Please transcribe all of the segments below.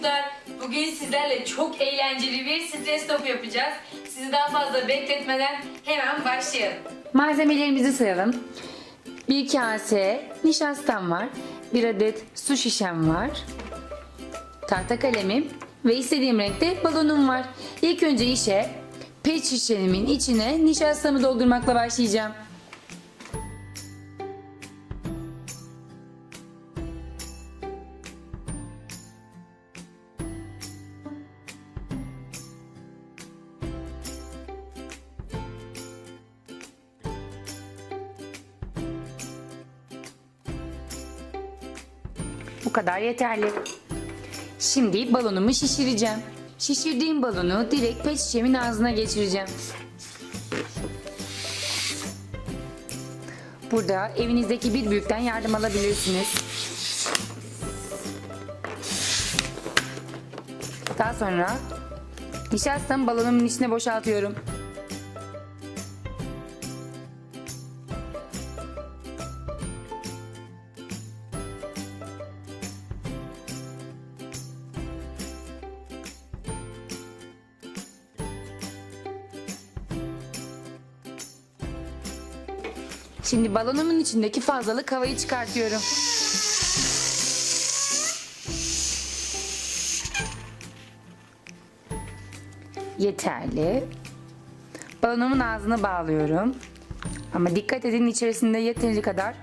çocuklar. Bugün sizlerle çok eğlenceli bir stres topu yapacağız. Sizi daha fazla bekletmeden hemen başlayalım. Malzemelerimizi sayalım. Bir kase nişastam var. Bir adet su şişem var. Tahta kalemim ve istediğim renkte balonum var. İlk önce işe pet şişemin içine nişastamı doldurmakla başlayacağım. Bu kadar yeterli. Şimdi balonumu şişireceğim. Şişirdiğim balonu direkt pet şişemin ağzına geçireceğim. Burada evinizdeki bir büyükten yardım alabilirsiniz. Daha sonra nişastamı balonumun içine boşaltıyorum. Şimdi balonumun içindeki fazlalık havayı çıkartıyorum. Yeterli. Balonumun ağzını bağlıyorum. Ama dikkat edin içerisinde yeterince kadar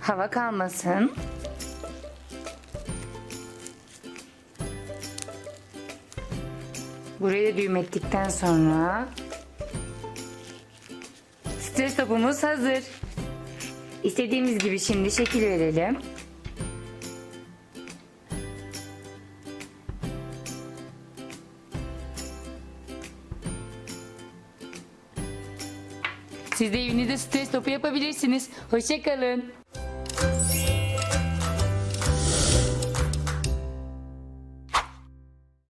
hava kalmasın. Burayı da düğüm ettikten sonra Stres topumuz hazır. İstediğimiz gibi şimdi şekil verelim. Siz de evinizde stres topu yapabilirsiniz. Hoşçakalın.